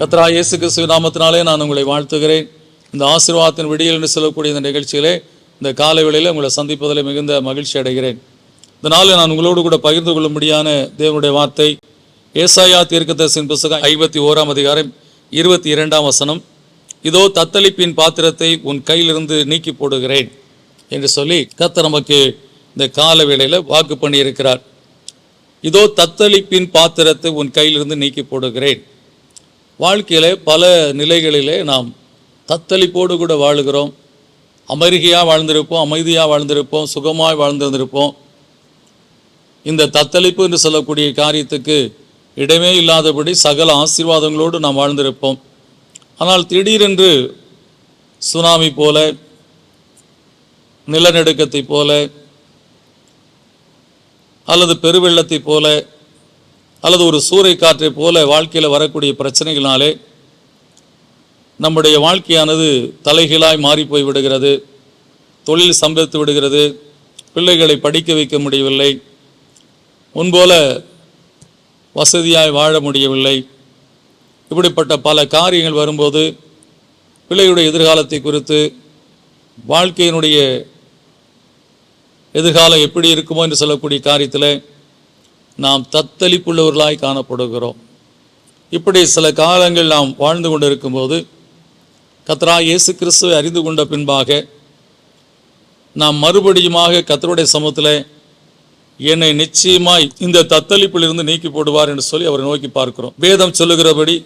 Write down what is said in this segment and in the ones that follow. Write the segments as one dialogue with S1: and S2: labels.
S1: கத்ரா இயேசு கிறிஸ்துவ நாமத்தினாலே நான் உங்களை வாழ்த்துகிறேன். இந்த ஆசீர்வாதத்தின் விடியல் என்று சொல்லக்கூடிய இந்த நிகழ்ச்சியிலே இந்த காலை வேளையில் உங்களை சந்திப்பதில் மிகுந்த மகிழ்ச்சி அடைகிறேன். இதனால் நான் உங்களோடு கூட பகிர்ந்து கொள்ளும்படியான தேவனுடைய வார்த்தை ஏசாயா தீர்க்கதரிசின் புஸ்தகம் ஐம்பத்தி ஓராம் அதிகாரம் இருபத்தி இரண்டாம் வசனம். இதோ தத்தளிப்பின் பாத்திரத்தை உன் கையிலிருந்து நீக்கி போடுகிறேன் என்று சொல்லி கத்த நமக்கு இந்த கால வேளையில் வாக்கு பண்ணியிருக்கிறார். இதோ தத்தளிப்பின் பாத்திரத்தை உன் கையிலிருந்து நீக்கி போடுகிறேன். வாழ்க்கையிலே பல நிலைகளிலே நாம் தத்தளிப்போடு கூட வாழுகிறோம். அமெரிக்கையாக வாழ்ந்திருப்போம் அமைதியாக வாழ்ந்திருப்போம் சுகமாக வாழ்ந்திருந்திருப்போம். இந்த தத்தளிப்பு என்று சொல்லக்கூடிய காரியத்துக்கு இடமே இல்லாதபடி சகல ஆசீர்வாதங்களோடு நாம் வாழ்ந்திருப்போம். ஆனால் திடீரென்று சுனாமி போல நிலநடுக்கத்தை போல அல்லது பெருவெள்ளத்தை போல அல்லது ஒரு சூறை காற்றை போல வாழ்க்கையில் வரக்கூடிய பிரச்சனைகளினாலே நம்முடைய வாழ்க்கையானது தலைகீழாய் மாறி போய் விடுகிறது. தொழில் சம்பளித்து விடுகிறது. பிள்ளைகளை படிக்க வைக்க முடியவில்லை. முன்போல வசதியாய் வாழ முடியவில்லை. இப்படிப்பட்ட பல காரியங்கள் வரும்போது பிள்ளையுடைய எதிர்காலத்தை குறித்து வாழ்க்கையினுடைய எதிர்காலம் எப்படி இருக்குமோ என்று சொல்லக்கூடிய காரியத்தில் நாம் தத்தளிப்புள்ளவர்களாய் காணப்படுகிறோம். இப்படி சில காலங்கள் நாம் வாழ்ந்து கொண்டு இருக்கும்போது கத்ரா இயேசு கிறிஸ்துவை அறிந்து கொண்ட பின்பாக நாம் மறுபடியுமாக கத்தருடைய சமூகத்தில் என்னை நிச்சயமாய் இந்த தத்தளிப்பிலிருந்து நீக்கி போடுவார் என்று சொல்லி அவரை நோக்கி பார்க்கிறோம். வேதம் சொல்லுகிறபடி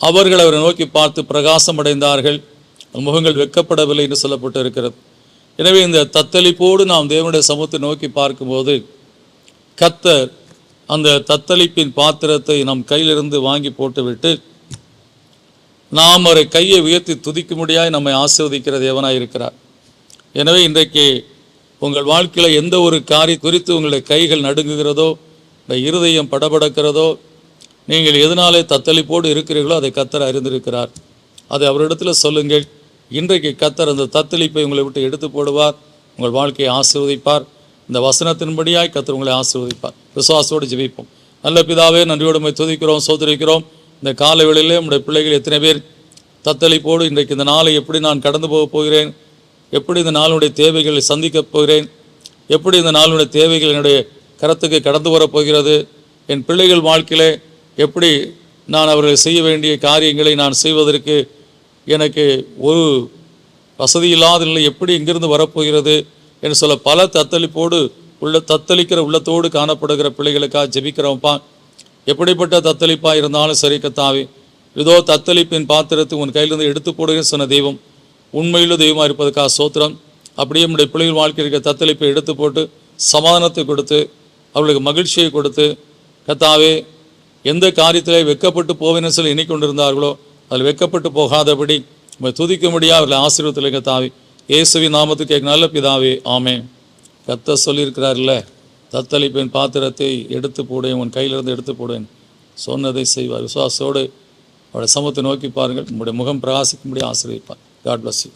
S1: அவர்கள் அவரை நோக்கி பார்த்து பிரகாசம் அடைந்தார்கள் முகங்கள் வெக்கப்படவில்லை என்று சொல்லப்பட்டு இருக்கிறது எனவே இந்த தத்தளிப்போடு நாம் தேவனுடைய சமூகத்தை நோக்கி பார்க்கும்போது கத்தர் அந்த தத்தளிப்பின் பாத்திரத்தை நம் கையிலிருந்து வாங்கி போட்டுவிட்டு நாம் அவரை கையை உயர்த்தி துதிக்கும்படியாய் நம்மை ஆசிர்வதிக்கிற தேவனாய் இருக்கிறார். எனவே இன்றைக்கு உங்கள் வாழ்க்கையில் எந்த ஒரு காரியம் குறித்து உங்களுடைய கைகள் நடுங்குகிறதோ இந்த இருதயம் படபடக்கிறதோ நீங்கள் எதனாலே தத்தளிப்போடு இருக்கிறீர்களோ அதை கத்தர் அறிந்திருக்கிறார். அதை அவரிடத்தில் சொல்லுங்கள். இன்றைக்கு கத்தர் அந்த தத்தளிப்பை உங்களை விட்டு எடுத்து போடுவார் உங்கள் வாழ்க்கையை ஆசீர்வதிப்பார். இந்த வசனத்தின்படியாய் கத்தர் உங்களை ஆசீர்வதிப்பார். விசுவாசத்தோடு ஜெபிப்போம். நல்ல பிதாவே நன்றியோடு துதிக்கிறோம் சோதரிக்கிறோம். இந்த கால வேளையிலே நம்முடைய பிள்ளைகள் எத்தனை பேர் தத்தளிப்போடு இன்றைக்கு இந்த நாளை எப்படி நான் கடந்து போக போகிறேன்? எப்படி இந்த நாளுடைய தேவைகளை சந்திக்கப் போகிறேன்? எப்படி இந்த நாளுடைய தேவைகள் என்னுடைய கரத்துக்கு கடந்து வரப்போகிறது என் பிள்ளைகள் வாழ்க்கையிலே எப்படி நான் அவர்கள் செய்ய வேண்டிய காரியங்களை நான் செய்வதற்கு எனக்கு ஒரு வசதி இல்லாத நிலை எப்படி இங்கிருந்து வரப்போகிறது என்று சொல்ல பல தத்தளிப்போடு உள்ள தத்தளிக்கிற உள்ளத்தோடு காணப்படுகிற பிள்ளைகளுக்காக ஜெபிக்கிறோம்ப்பா எப்படிப்பட்ட தத்தளிப்பாக இருந்தாலும் சரி கத்தாவே. இதோ தத்தளிப்பின் பாத்திரத்தை உன் கையிலிருந்து எடுத்து போடுகிறேன் சொன்ன தெய்வம். உண்மையிலும் தெய்வமாக இருப்பதற்காக சோத்திரம். அப்படியே நம்முடைய பிள்ளைகள் வாழ்க்கையில் இருக்கிற தத்தளிப்பை எடுத்து போட்டு சமாதானத்தை கொடுத்து அவர்களுக்கு மகிழ்ச்சியை கொடுத்து கத்தாவே எந்த காரியத்திலே வெக்கப்பட்டு போவேன்னு சொல்லி எண்ணிக்கொண்டிருந்தார்களோ அதில் வெக்கப்பட்டு போகாதபடி உம்மை துதிக்கும்படியாக அவர்களை ஆசீர்வத்தில் கத்தாவே. இயேசுவி நாமத்துக்கு எங்கள் நல்ல பிதாவே ஆமே கத்த சொல்லியிருக்கிறார்ல தத்தளிப்பின் பாத்திரத்தை எடுத்து போடுவேன் உன் கையிலிருந்து எடுத்து போடுவேன். சொன்னதை செய்வார். விசுவாசத்தோடு அவருடைய சமூகத்தை நோக்கி பாருங்கள். உங்களுடைய முகம் பிரகாசிக்கும்படி ஆசிரியப்பார் காட் பிளஸ் யூ